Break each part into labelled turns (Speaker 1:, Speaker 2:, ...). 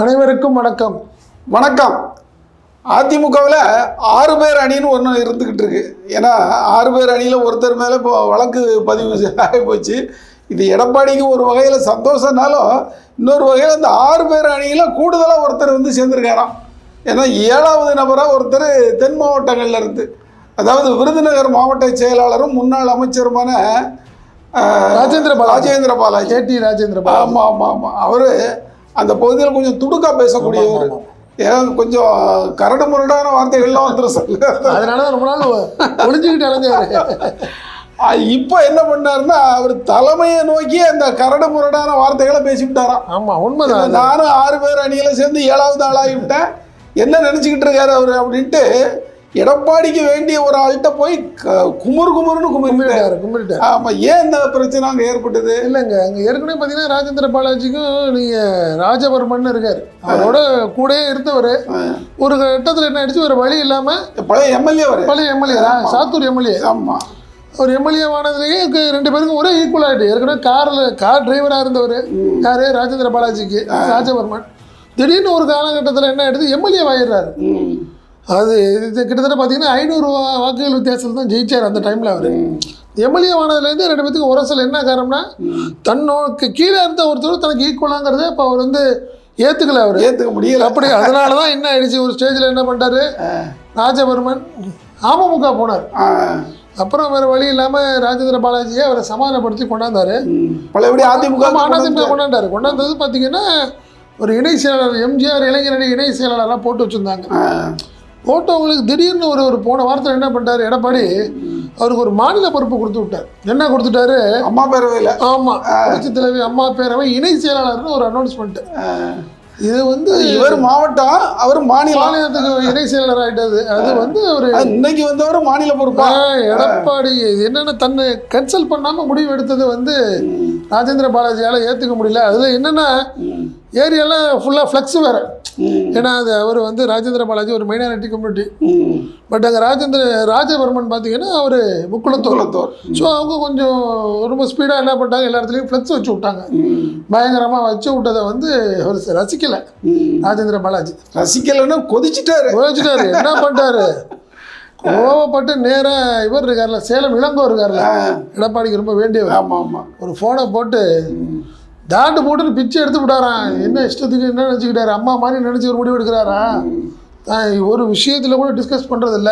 Speaker 1: அனைவருக்கும் வணக்கம்.
Speaker 2: வணக்கம். அதிமுகவில் ஆறு பேர் அணின்னு ஒன்று இருந்துக்கிட்டு இருக்கு. ஏன்னா ஆறு பேர் அணியில் ஒருத்தர் மேலே இப்போ வழக்கு பதிவு ஆகி போச்சு. இது எடப்பாடிக்கு ஒரு வகையில் சந்தோஷம்னாலும் இன்னொரு வகையில் இந்த ஆறு பேர் அணியில் கூடுதலாக ஒருத்தர் வந்து சேர்ந்துருக்காராம். ஏன்னா ஏழாவது நபராக ஒருத்தர் தென் மாவட்டங்கள்ல இருந்து. அதாவது விருதுநகர் மாவட்ட செயலாளரும் முன்னாள் அமைச்சருமான
Speaker 1: ராஜேந்திர பாலாஜி.
Speaker 2: ராஜேந்திர பாலாஜி.
Speaker 1: கேடி ராஜேந்திர
Speaker 2: ஆமாம் ஆமாம் ஆமாம் அவர் அந்த பகுதியில் கொஞ்சம் துடுக்கா பேசக்கூடியவர். ஏன் கொஞ்சம் கரடு முரடான வார்த்தைகள்லாம் வந்துடும் சொல்ல
Speaker 1: அதனால தான் ரொம்ப நாள் ஒளிஞ்சுக்கிட்டு அலைஞ்சாரு.
Speaker 2: இப்போ என்ன பண்ணாருன்னா அவர் தலைமையை நோக்கி அந்த கரடு முரடான வார்த்தைகளை பேசிவிட்டாராம்.
Speaker 1: ஆமா உண்மைதான்
Speaker 2: நானும் ஆறு பேர் அணியில சேர்ந்து ஏழாவது ஆளாகிவிட்டேன். என்ன நினச்சிக்கிட்டு இருக்காரு அவர் அப்படின்ட்டு எடப்பாடிக்கு வேண்டிய ஒரு ஆள்கிட்ட போய் குமுறு குமுறுன்னு குமுறிட்டார்
Speaker 1: கும்பிட்டாரு
Speaker 2: ஆமாம் ஏன் இந்த பிரச்சனை அங்கே ஏற்பட்டது?
Speaker 1: இல்லைங்க அங்க ஏற்கனவே பார்த்தீங்கன்னா ராஜேந்திர பாலாஜிக்கும் நீங்க ராஜவர்மன் இருக்காரு. அவரோட கூடயே இருந்தவர். ஒரு கட்டத்தில் என்ன ஆயிடுச்சு ஒரு வழி இல்லாம
Speaker 2: பழைய எம்எல்ஏ
Speaker 1: பழைய எம்எல்ஏ சாத்தூர் எம்எல்ஏ
Speaker 2: ஆமாம்
Speaker 1: அவர் எம்எல்ஏ ஆனதுலேயே ரெண்டு பேருக்கும் ஒரே ஈக்குவல் ஆகிட்டு ஏற்கனவே காரில் கார் டிரைவராக இருந்தவர். யாரு? ராஜேந்திர பாலாஜிக்கு ராஜவர்மன். திடீர்னு ஒரு காலகட்டத்தில் என்ன ஆயிடுது எம்எல்ஏ ஆயிடுறாரு அது இது கிட்டத்தட்ட பார்த்தீங்கன்னா ஐநூறு வாக்குகள் வித்தியாசத்தில் தான் ஜெயிச்சார் அந்த டைமில் அவர். எம்எல்ஏ ஆனதுலேருந்து ரெண்டு பேத்துக்கு உரசல் என்ன காரணம்னா தன்னோக்கு கீழே இருந்த ஒருத்தர் தனக்கு ஈக்குவலாங்கிறத இப்போ அவர் வந்து ஏற்றுக்கல அவர்.
Speaker 2: ஏற்றுக்க முடியல.
Speaker 1: அப்படி அதனால தான் என்ன ஆயிடுச்சு? ஒரு ஸ்டேஜில் என்ன பண்ணிட்டாரு? ராஜவர்மன் அமமுக போனார். அப்புறம் வேறு வழி இல்லாமல் ராஜேந்திர பாலாஜியை அவரை சமாதானப்படுத்தி கொண்டாந்தாரு.
Speaker 2: பழையபடி அதிமுக
Speaker 1: அதிமுக கொண்டாண்டாரு கொண்டாந்தது பார்த்தீங்கன்னா ஒரு இணை செயலாளர் எம்ஜிஆர் இளைஞரணி இணை செயலாளராக போட்டு வச்சுருந்தாங்க.
Speaker 2: ஆ,
Speaker 1: போட்டவங்களுக்கு திடீர்னு ஒரு ஒரு போன வாரத்தில் என்ன பண்ணிட்டாரு? எடப்பாடி அவருக்கு ஒரு மாநில பொறுப்பு கொடுத்து விட்டார். என்ன கொடுத்துட்டாரு?
Speaker 2: அம்மா பேரவையில்
Speaker 1: ஆமாம் புரட்சி தலைவி அம்மா பேரவை இணை செயலாளர்னு ஒரு அனௌன்ஸ்மெண்ட் இது வந்து
Speaker 2: இவர் மாவட்டம் அவர் மாநிலம்.
Speaker 1: மாநிலத்துக்கு இணை செயலாளர் ஆயிட்டது அது வந்து ஒரு
Speaker 2: இன்னைக்கு வந்தவர் மாநில பொறுப்பா?
Speaker 1: எடப்பாடி இது என்னன்னா தன்னை கன்சல்ட் பண்ணாமல் முடிவு எடுத்தது வந்து ராஜேந்திர பாலாஜியால் ஏற்றுக்க முடியல. அதில் என்னென்னா ஏரியாலாம் ஃபுல்லாக ஃப்ளெக்ஸ் வேறு. ஏன்னா அது அவர் வந்து ராஜேந்திர பாலாஜி ஒரு மைனாரிட்டி கம்யூனிட்டி. பட் அங்கே ராஜேந்திர ராஜவர்மன் பார்த்தீங்கன்னா அவர் முக்குளத்தூர்.
Speaker 2: குளத்தூர்
Speaker 1: ஸோ அவங்க கொஞ்சம் ரொம்ப ஸ்பீடாக என்ன பண்ணிட்டாங்க எல்லா இடத்துலையும் ஃப்ளெக்ஸ் வச்சு விட்டாங்க. பயங்கரமாக வச்சு விட்டதை வந்து அவர் ரசிக்கலை. ராஜேந்திர பாலாஜி.
Speaker 2: ரசிக்கலைன்னு கொதிச்சிட்டாரு.
Speaker 1: யோசிச்சிட்டாரு என்ன பண்ணிட்டாரு? கோவப்பட்டு நேராக இவர் இருக்கார்ல சேலம் இளங்கோ இருக்கார்ல எடப்பாடிக்கு ரொம்ப வேண்டியவர்.
Speaker 2: ஆமா ஆமா.
Speaker 1: ஒரு ஃபோனை போட்டு தாண்டு போட்டுன்னு பிச்சை எடுத்து விட்டாராம். என்ன இஷ்டத்துக்கு என்ன நினச்சிக்கிட்டாரு? அம்மா மாதிரி நினச்சி ஒரு முடிவு எடுக்கிறாரா? ஒரு விஷயத்தில் கூட டிஸ்கஸ் பண்ணுறதில்ல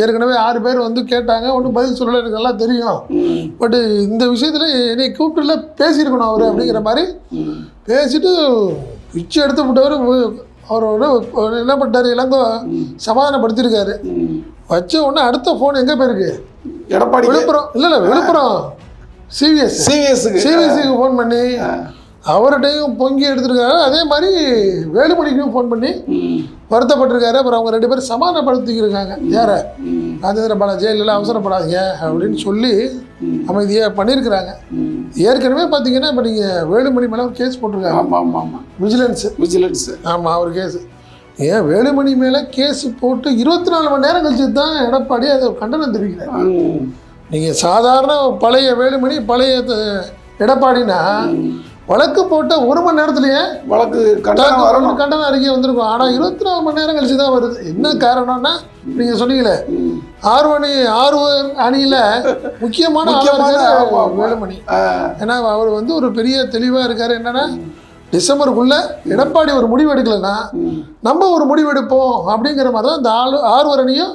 Speaker 1: ஏற்கனவே ஆறு பேர் வந்து கேட்டாங்க. ஒன்றும் பதில் சொல்லலை. எனக்கு நல்லா தெரியும்.
Speaker 2: ம்,
Speaker 1: பட் இந்த விஷயத்தில் என்னை கூப்பிட்டுல பேசியிருக்கணும் அவர் அப்படிங்கிற மாதிரி. பேசிட்டு பிச்சை எடுத்து விட்டவர் அவரோட என்ன பண்ணிட்டாரு? இளங்கோ சமாதானப்படுத்தியிருக்காரு. வச்ச உடனே அடுத்த ஃபோன் எங்கே போயிருக்கு?
Speaker 2: எடப்பாடி
Speaker 1: விழுப்புரம். இல்லை இல்லை விழுப்புரம். சிவிஎஸ்
Speaker 2: சிவிஎஸ்க்கு
Speaker 1: சிவிஎஸ்சிக்கு ஃபோன் பண்ணி அவர்கிட்டையும் பொங்கி எடுத்திருக்காரு. அதே மாதிரி வேலுமணிக்கும் ஃபோன் பண்ணி வருத்தப்பட்டிருக்காரு. அப்புறம் அவங்க ரெண்டு பேரும் சமாதானப்படுத்திக்கிருக்காங்க. யார? ராஜேந்திர பாலாஜி இல்லை அவசரப்படாதீங்க அப்படின்னு சொல்லி அமைதியாக பண்ணியிருக்கிறாங்க ஏற்கனவே பார்த்தீங்கன்னா இப்போ நீங்கள் வேலுமணி மேலே ஒரு கேஸ் போட்டிருக்காங்க.
Speaker 2: ஆமா ஆமா ஆமா.
Speaker 1: விஜிலன்ஸு
Speaker 2: விஜிலன்ஸ்
Speaker 1: ஆமாம் அவர் கேஸு ஏன் வேலுமணி மேலே கேஸ் போட்டு இருபத்தி நாலு மணி நேரம் கழிச்சு தான் எடப்பாடி அதை கண்டனம் தெரிவிக்கிறார். நீங்கள் சாதாரண பழைய வேலுமணி பழைய எடப்பாடினா வழக்கு போட்ட ஒரு மணி நேரத்துலயே
Speaker 2: வழக்கு கண்டனம் வரணும்.
Speaker 1: கண்டன அறிக்கை வந்திருக்கும். ஆனால் இருபத்தி நாலு மணி நேரம் கழிச்சு தான் வருது. என்ன காரணம்னா நீங்கள் சொன்னீங்களே ஆறு மணி ஆறு அணியில் முக்கியமான. வேலுமணி. ஏன்னா அவர் வந்து ஒரு பெரிய தெளிவாக இருக்காரு. என்னன்னா டிசம்பருக்குள்ள எடப்பாடி ஒரு முடிவு எடுக்கலைன்னா நம்ம ஒரு முடிவு எடுப்போம் அப்படிங்கிற மாதிரி தான் இந்த ஆளு ஆறுவர் அணியும்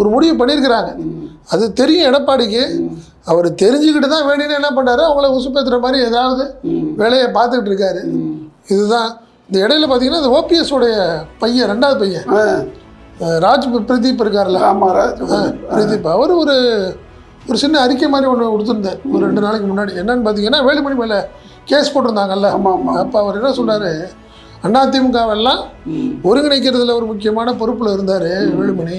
Speaker 1: ஒரு முடிவு பண்ணியிருக்கிறாங்க. அது தெரியும் எடப்பாடிக்கு. அவர் தெரிஞ்சுக்கிட்டு தான் வேணும்னு என்ன பண்ணாரு அவங்கள உசுப்பேத்துற மாதிரி ஏதாவது வேலையை பார்த்துக்கிட்டு இருக்காரு. இதுதான். இந்த இடையில பார்த்தீங்கன்னா இந்த ஓபிஎஸ் உடைய பையன் ரெண்டாவது பையன். ராஜ் பிரதீப் இருக்கார்ல.
Speaker 2: ஆமா ராஜ்.
Speaker 1: பிரதீப். அவர் ஒரு ஒரு சின்ன அறிக்கை மாதிரி ஒன்று கொடுத்துருந்தார். ஒரு ரெண்டு நாளைக்கு முன்னாடி. என்னன்னு பார்த்தீங்கன்னா வேலுமணி மேலே கேஸ் போட்டிருந்தாங்கல்ல. அப்போ அவர் என்ன சொன்னார்? அதிமுகவெல்லாம் ஒருங்கிணைக்கிறதுல ஒரு முக்கியமான பொறுப்பில் இருந்தார் வேலுமணி.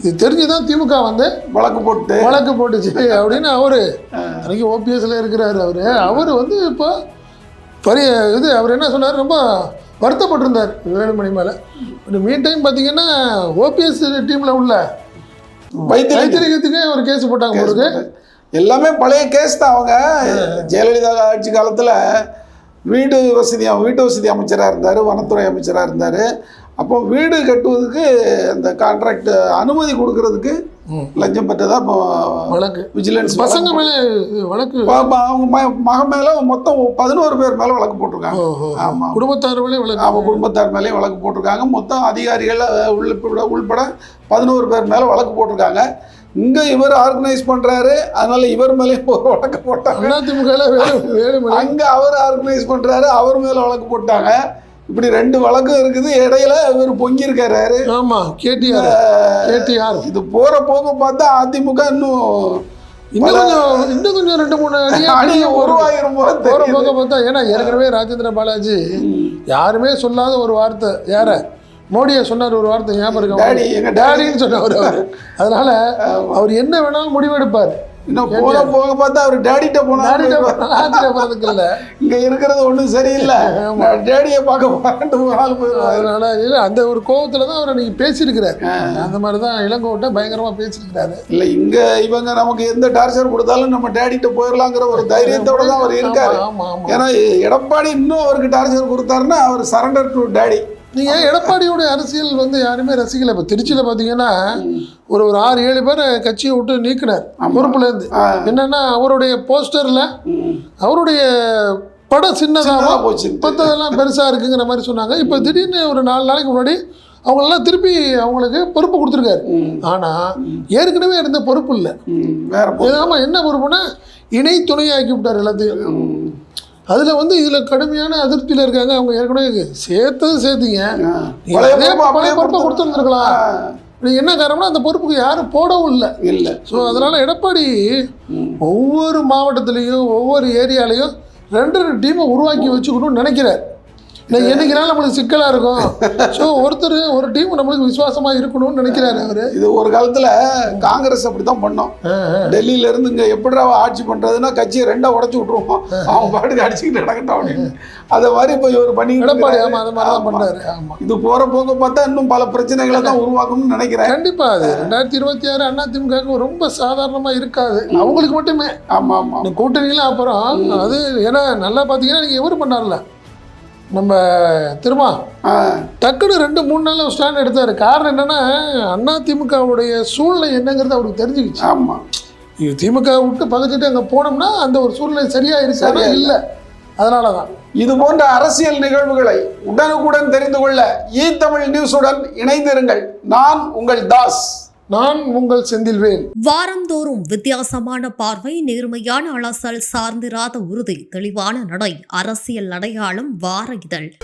Speaker 1: இது தெரிஞ்சு தான் திமுக வந்து
Speaker 2: வழக்கு போட்டு.
Speaker 1: வழக்கு போட்டுச்சு அப்படின்னு அவர். அன்றைக்கி ஓபிஎஸ்ல இருக்கிறாரு அவர். அவர் வந்து இப்போ பெரிய இது அவர் என்ன சொன்னார்? ரொம்ப வருத்தப்பட்டிருந்தார். வேலுமணி மேலே. மீன் டைம் பார்த்தீங்கன்னா ஓபிஎஸ் டீமில் உள்ள
Speaker 2: வைத்திய
Speaker 1: கைத்தறிக்கிறதுக்கே ஒரு கேஸ் போட்டாங்க உங்களுக்கு
Speaker 2: எல்லாமே பழைய கேஸ் தான் அவங்க. ஜெயலலிதா ஆட்சி காலத்தில் வீடு வசதி வீட்டு வசதி அமைச்சராக இருந்தார் வனத்துறை அமைச்சராக இருந்தார். அப்போ வீடு கட்டுவதுக்கு அந்த கான்ட்ராக்ட் அனுமதி கொடுக்கறதுக்கு. லஞ்சம் பெற்றதா இப்போ
Speaker 1: வழக்கு.
Speaker 2: விஜிலன்ஸ்
Speaker 1: பசங்க மேலே வழக்கு.
Speaker 2: அவங்க மகன் மேலே மொத்தம் பதினோரு பேர் மேலே வழக்கு போட்டிருக்காங்க. ஆமாம்
Speaker 1: குடும்பத்தார் மேலே வழக்கு.
Speaker 2: அவங்க குடும்பத்தார் மேலேயும் வழக்கு போட்டிருக்காங்க. மொத்தம் அதிகாரிகள் அஹ், உள்பட உள்பட பதினோரு பேர் மேலே வழக்கு போட்டிருக்காங்க. இங்கே இவர் ஆர்கனைஸ் பண்ணுறாரு அதனால இவர் மேலேயும் ஒரு வழக்கு போட்டாங்க.
Speaker 1: அதிமுக
Speaker 2: அங்கே அவர் ஆர்கனைஸ் பண்ணுறாரு அவர் மேலே வழக்கு போட்டாங்க. இப்படி ரெண்டு வழக்கும் இருக்குது. இடையில இவர் பொங்கியிருக்காரு.
Speaker 1: ஆமா கேடிஆர் கேடிஆர்
Speaker 2: இது போகிற போக பார்த்தா அதிமுக இன்னும்
Speaker 1: இன்னும் கொஞ்சம் இன்னும் கொஞ்சம் ரெண்டு மூணு
Speaker 2: அணியை உருவாகிரும் போல
Speaker 1: போற. போக பார்த்தா ஏன்னா ஏற்கனவே ராஜேந்திர பாலாஜி யாருமே சொல்லாத ஒரு வார்த்தை யார? மோடியை சொன்னார் ஒரு வார்த்தை ஞாபகம் இருக்கா?
Speaker 2: டாடி, எங்க
Speaker 1: டேடின்னு சொன்னவர் அவர். அதனால அவர் என்ன வேணாலும் முடிவெடுப்பார்.
Speaker 2: இன்னும் போன போக பார்த்தா அவர் டேடிட்ட போனாரு.
Speaker 1: ஆச்சரியப்படுறதுக்கு இல்லை.
Speaker 2: இங்க இருக்கிறது ஒண்ணும் சரியில்லை. டேடியை பார்க்க போறேன்ட்டு ஒரு ஆள் போயிடுவாரு.
Speaker 1: அதனால இல்ல அந்த ஒரு கோவத்துல தான் அவர் நீங்க பேசியிருக்கிறார் அந்த மாதிரி தான் இளங்கோட்டை பயங்கரமா பேசியிருக்கிறாரு.
Speaker 2: இல்ல இங்க இவங்க நமக்கு எந்த டார்ச்சர் கொடுத்தாலும் நம்ம டேடிட்ட போயிடலாங்கிற ஒரு தைரியத்தோட தான் அவர் இருக்காரு. ஏன்னா எடப்பாடி இன்னும் அவருக்கு டார்ச்சர் கொடுத்தாருன்னா அவர் சரண்டர் டு டேடி
Speaker 1: நீங்க எடப்பாடியோட அரசியல் வந்து யாருமே ரசிக்கல? இப்ப திருச்சியில பாத்தீங்கன்னா ஒரு ஒரு ஆறு ஏழு பேரை கட்சியை விட்டு நீக்கினார் பொறுப்புல இருந்து. என்னன்னா அவருடைய போஸ்டர்ல அவருடைய படம் சின்னதாக
Speaker 2: போச்சு.
Speaker 1: பத்ததெல்லாம் பெருசா இருக்குங்கிற மாதிரி சொன்னாங்க. இப்போ திடீர்னு ஒரு நாலு நாளைக்கு முன்னாடி அவங்களெல்லாம் திருப்பி அவங்களுக்கு பொறுப்பு கொடுத்துருக்காரு. ஆனா ஏற்கனவே இருந்த பொறுப்பு இல்லை.
Speaker 2: வேற போ-
Speaker 1: ஆமா என்ன பொறுப்புனா இணை துணையாக்கி விட்டார் எல்லாத்தையும். அதுல வந்து இதுல கடுமையான அதிருப்தியில இருக்காங்க. அவங்க ஏற்கனவே சேர்த்தது சேர்த்தீங்க.
Speaker 2: பழைய பொறுப்பு
Speaker 1: கொடுத்துருந்துருக்கலாம்.
Speaker 2: ஆ,
Speaker 1: நீ என்ன காரணம்னா அந்த பொறுப்புக்கு யாரும் போடவும் இல்லை.
Speaker 2: இல்ல.
Speaker 1: ஸோ அதனால எடப்பாடி ஒவ்வொரு மாவட்டத்துலேயும் ஒவ்வொரு ஏரியாலையும் ரெண்டு ரெண்டு டீமை உருவாக்கி வச்சுக்கணும்னு நினைக்கிறார். என்னைக்குனாலும் நம்மளுக்கு சிக்கலாக இருக்கும். ஸோ ஒருத்தர் ஒரு டீம் நம்மளுக்கு விசுவாசமாக இருக்கணும்னு நினைக்கிறாரு அவர்.
Speaker 2: இது ஒரு காலத்துல காங்கிரஸ் அப்படித்தான் பண்ணோம். டெல்லியில இருந்து இங்க எப்படிடா ஆட்சி பண்றதுன்னா கட்சியை ரெண்டா உடைச்சு விட்டுருவோம். அவன் பாட்டுக்கு அடிச்சுக்கிட்டு நடக்கட்டும் அப்படின்னு. அதை மாதிரி இப்போ இவர் பண்ணிக்கிட்டு
Speaker 1: எடப்பாடி. ஆமாம் அது மாதிரி தான்
Speaker 2: ஆமா.
Speaker 1: பண்ணாரு. ஆமாம்
Speaker 2: இது போற போக பார்த்தா இன்னும் பல பிரச்சனைகளை தான் உருவாக்கும்னு நினைக்கிறேன்.
Speaker 1: கண்டிப்பாக அது. ரெண்டாயிரத்தி இருபத்தி ஆறு அண்ணா திமுக ரொம்ப சாதாரணமாக இருக்காது. அவங்களுக்கு மட்டுமே.
Speaker 2: ஆமா ஆமா.
Speaker 1: இந்த கூட்டணிலாம் அப்புறம் அது ஏன்னா நல்லா பார்த்தீங்கன்னா நீங்கள் எவர் பண்ணார்ல நம்ம திருமா
Speaker 2: ஆ,
Speaker 1: டக்குன்னு ரெண்டு மூணு நாளில் ஸ்டாண்ட் எடுத்தார். காரணம் என்னன்னா அண்ணா திமுகவுடைய சூழ்நிலை என்னங்கிறது அவருக்கு தெரிஞ்சுக்கிச்சு
Speaker 2: ஆமா.
Speaker 1: இது திமுக விட்டு பகைச்சிட்டு அங்கே போனோம்னா அந்த ஒரு சூழ்நிலை சரியா இருக்காது இல்லை? அதனால தான்
Speaker 2: இது போன்ற அரசியல் நிகழ்வுகளை உடனுக்குடன் தெரிந்து கொள்ள ஈ தமிழ் நியூஸுடன் இணைந்திருங்கள். நான் உங்கள் தாஸ்.
Speaker 1: நான் உங்கள் செந்தில்வேல்.
Speaker 3: வாரந்தோறும் வித்தியாசமான பார்வை நேர்மையான அலசல் சார்ந்திராத உறுதி தெளிவான நடை அரசியல் அடையாளம் வார இதழ்.